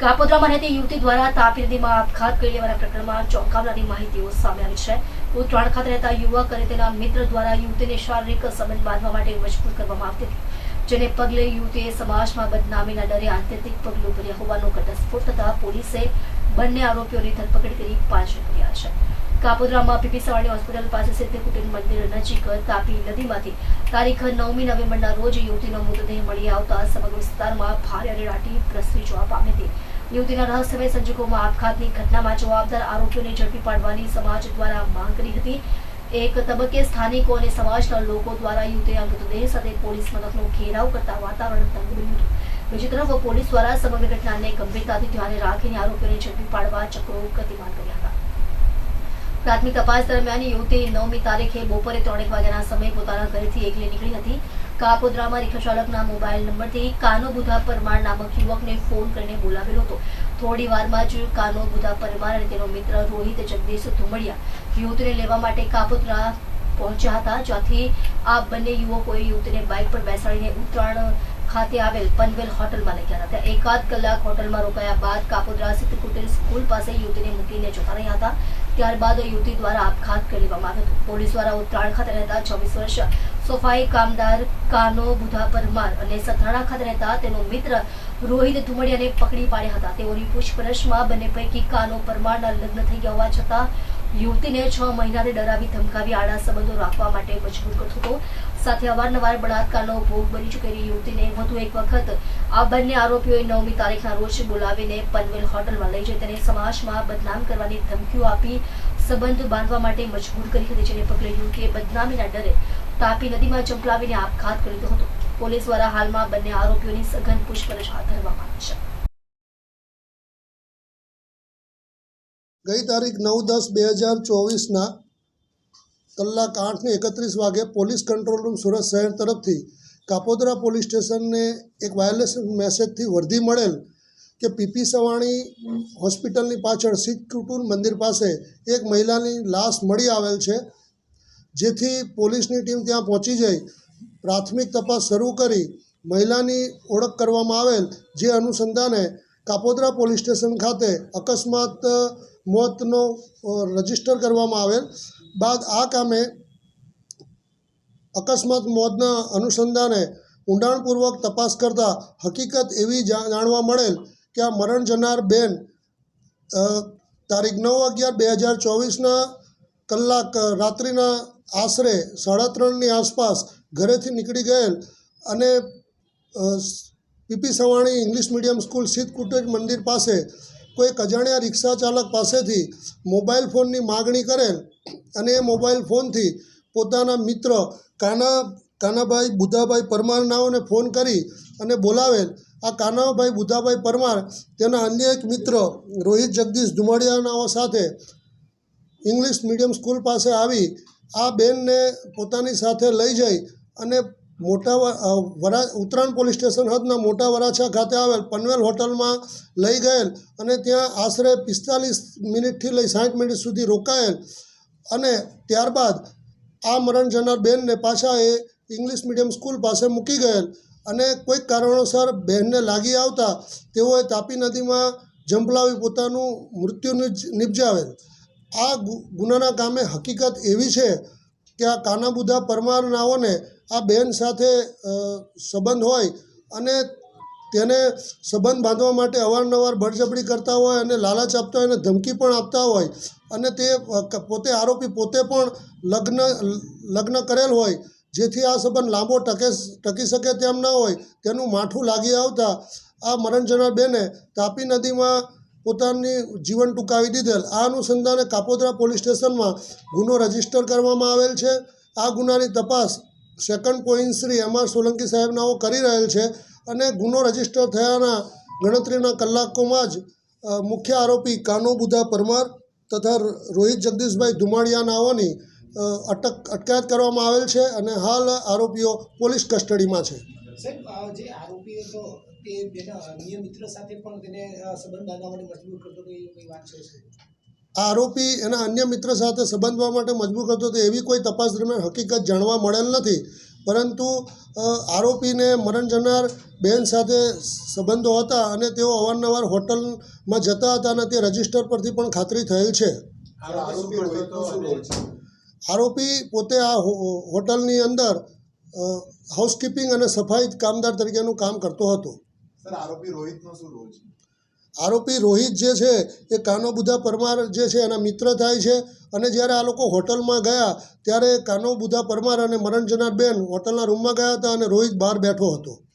કાપોદ્રામાં રહેતી યુવતી દ્વારા તાપી આપઘાત કરી લેવાના પ્રકરણમાં ચોંકાવનારી માહિતીઓ સામે આવી છે. ઉત્તરાયણ ખાતે રહેતા યુવક અને તેના મિત્ર દ્વારા યુવતીને શારીરિક સંબંધ બાંધવા માટે મજબૂર કરવામાં આવતી હતી, જેને પગલે યુવતીએ સમાજમાં બદનામીના ડરે આત્યંતિક પગલું ભર્યા હોવાનો ઘટસ્ફોટ થતા પોલીસે બંને આરોપીઓની ધરપકડ કરી પાછળ કર્યા છે. કાપોદ્રામાં પીપી સવાણી હોસ્પિટલ પાસે સિદ્ધ કુટીર મંદિર નજીક તાપી નદીમાંથી તારીખ નવમી નવેમ્બરના રોજ યુવતીનો મૃતદેહ મળી આવતા સમગ્ર વિસ્તારમાં ભારે અરેરાટી પ્રસરી જોવા પામી હતી. યુવતીના રહસ્યમય સંજોગોમાં આપઘાતની ઘટનામાં જવાબદાર આરોપીઓને ઝડપી પાડવાની સમાજ દ્વારા માંગ કરી હતી. એક તબક્કે સ્થાનિકો અને સમાજના લોકો દ્વારા યુવતીના મૃતદેહ સાથે પોલીસ મથકનો ઘેરાવ કરતા વાતાવરણ તંગ હતું. બીજી તરફ પોલીસ દ્વારા સમગ્ર ઘટનાને ગંભીરતાથી ધ્યાને રાખીને આરોપીઓને ઝડપી પાડવા ચક્રો ગતિમાન કર્યા હતા. પ્રાથમિક તપાસ દરમિયાન યુવતી નવમી તારીખે બપોરે ત્રણેક વાગ્યાના સમયે પોતાના ઘરેથી એકલી નીકળી હતી. કાપોદ્રામાં રિક્ષા ચાલકના મોબાઈલ નંબરથી કાનો બુધા પરમાર નામક યુવકને ફોન કરીને બોલાવેલો હતો. થોડી વારમાં જ કાનો બુધા પરમાર અને તેનો મિત્ર રોહિત જગદીશ ધુમડિયા યુવતીને લેવા માટે કાપોદ્રા પહોંચ્યા હતા, જ્યાંથી આ બંને યુવકોએ યુવતીને બાઇક પર બેસાડીને ઉત્તરાયણ ખાતે આવેલ પનવેલ હોટલમાં લઈ ગયા હતા. એકાદ કલાક હોટલમાં રોકાયા બાદ કાપોદ્રા સ્થિત કુટીર સ્કૂલ પાસે યુવતીને મૂકીને જતા રહ્યા હતા. ત્યારબાદ યુવતી દ્વારા આપઘાત કરી લેવામાં આવ્યો હતો. પોલીસ દ્વારા ઉત્તરાયણ ખાતે રહેતા છવ્વીસ વર્ષ સોફાઈ કામદાર કાનો બુધા પરમાર અને સથાણા ખાતે રહેતા તેનો મિત્ર રોહિત ધુમડિયાને પકડી પાડ્યા હતા. તેઓની પૂછપરછમાં બંને પૈકી કાનો પરમારના લગ્ન થઈ ગયા હોવા છતાં યુવતીને છ મહિનાથી ડરાવી ધમકાવી આડા સંબંધો રાખવા માટે મજબૂર કરતો હતો. સાથે અવારનવાર બળાત્કારનો ભોગ બની ચૂકેલી યુવતીને વધુ એક વખત આ બંને આરોપીઓએ નવમી તારીખના રોજ બોલાવીને પનવેલ હોટલમાં લઈ જઈ તેને સમાજમાં બદનામ કરવાની ધમકીઓ આપી સંબંધ બાંધવા માટે મજબૂર કરી હતી, જેને પગલે યુવતીએ બદનામીના ડરે તાપી નદીમાં ચંપલાવીને આપઘાત કર્યો હતો. પોલીસ દ્વારા હાલમાં બંને આરોપીઓની સઘન પૂછપરછ હાથ ધરવામાં આવી છે. ગઈ તારીખ નવ દસ બે હજાર ચોવીસના કલાક આઠને એકત્રીસ વાગે પોલીસ કંટ્રોલ રૂમ સુરત શહેર તરફથી કાપોદ્રા પોલીસ સ્ટેશનને એક વાયરલેસ મેસેજથી વર્ધી મળેલ કે પીપી સવાણી હોસ્પિટલની પાછળ શીખ કુટુંબ મંદિર પાસે એક મહિલાની લાશ મળી આવેલ છે, જેથી પોલીસની ટીમ ત્યાં પહોંચી જઈ પ્રાથમિક તપાસ શરૂ કરી મહિલાની ઓળખ કરવામાં આવેલ, જે અનુસંધાને કાપોદ્રા પોલીસ સ્ટેશન ખાતે અકસ્માત મોતનો રજિસ્ટર કરવામાં આવેલ. બાદ આ કામે અકસ્માત મોતના અનુસંધાને ઊંડાણપૂર્વક તપાસ કરતાં હકીકત એવી જાણવા મળેલ કે આ મરણ જનાર બેન તારીખ નવ અગિયાર બે હજાર ચોવીસના કલાક રાત્રિના આશરે સાડા ત્રણની આસપાસ ઘરેથી નીકળી ગયેલ અને P P Savani English medium school સિદ્ધ કુટેજ મંદિર પાસે કોઈ અજાણ્યા રિક્ષા ચાલક પાસેથી મોબાઈલ ફોનની માગણી કરેલ અને એ મોબાઈલ ફોનથી પોતાના મિત્ર કાના, કાનાભાઈ બુધાભાઈ પરમારનાઓને ફોન કરી અને બોલાવેલ. આ કાનાભાઈ બુધાભાઈ પરમાર તેના અન્ય એક મિત્ર રોહિત જગદીશ ધુમાડિયાનાઓ સાથે ઇંગ્લિશ મીડિયમ સ્કૂલ પાસે આવી. આ બેનને પોતાની સાથે લઈ જઈ અને મોટા વરા, ઉત્તરાયણ પોલીસ સ્ટેશન હદના મોટા વરાછા ખાતે આવેલ પનવેલ હોટલમાં લઈ ગયેલ અને ત્યાં આશરે પિસ્તાલીસ મિનિટથી લઈ સાઠ મિનિટ સુધી રોકાયેલ અને ત્યારબાદ આ મરણ જનાર બહેનને પાછા એ ઇંગ્લિશ મીડિયમ સ્કૂલ પાસે મૂકી ગયેલ અને કોઈક કારણોસર બહેનને લાગી આવતા તેઓએ તાપી નદીમાં જંપલાવી પોતાનું મૃત્યુ નિપજાવેલ. આ ગુનાના કામે હકીકત એવી છે કે આ કાનાબુધા પરમારનાઓને આ બેન સાથે સંબંધ હોય અને તેને સંબંધ બાંધવા માટે અવારનવાર બળજબરી કરતા હોય અને લાલચ આપતા હોય અને ધમકી પણ આપતા હોય અને તે પોતે આરોપી પોતે પણ લગ્ન લગ્ન કરેલ હોય, જેથી આ સંબંધ લાંબો ટકે, ટકી શકે તેમ ન હોય, તેનું માઠું લાગી આવતા આ મરણ જનાર બેને તાપી નદીમાં પોતાની જીવન ટૂંકાવી દીધેલ. આ અનુસંધાને કાપોદ્રા પોલીસ સ્ટેશનમાં ગુનો રજિસ્ટર કરવામાં આવેલ છે. આ ગુનાની તપાસ સેકન્ડ શ્રી એમ સોલંકી સાહેબનાઓ કરી રહેલ છે અને ગુનો રજિસ્ટર થયાના ગણતરીના કલાકોમાં જ મુખ્ય આરોપી કાનો બુધા પરમાર તથા રોહિત જગદીશભાઈ ધુમાડિયાનાઓની અટક, અટકાયત કરવામાં આવેલ છે અને હાલ આરોપીઓ પોલીસ કસ્ટડીમાં છે સાથે પણ તેને સંબંધ કરતો વાત છે? આ આરોપી એના અન્ય મિત્ર સાથે સંબંધવા માટે મજબૂર કરતો હતો. એવી કોઈ તપાસ દરમિયાન હકીકત જાણવા મળેલ નથી. પરંતુ આરોપીને મરણ જનાર બહેન સાથે સંબંધો હતા અને તેઓ અવારનવાર હોટલમાં જતા હતા અને તે રજિસ્ટર પરથી પણ ખાતરી થયેલ છે. આરોપી પોતે આ હોટલની અંદર હાઉસકીપિંગ અને સફાઈ કામદાર તરીકેનું કામ કરતો હતો. આરોપી રોહિતનો શું રોલ છે? આરોપી રોહિત જે છે, એ કાનો બુધા પરમાર જે છે, એના મિત્ર થાય છે. અને જ્યારે આ લોકો હોટલમાં ગયા, ત્યારે કાનો બુધા પરમાર અને મરણ જનાર બેન હોટલના રૂમમાં ગયા હતા અને રોહિત બહાર બેઠો હતો.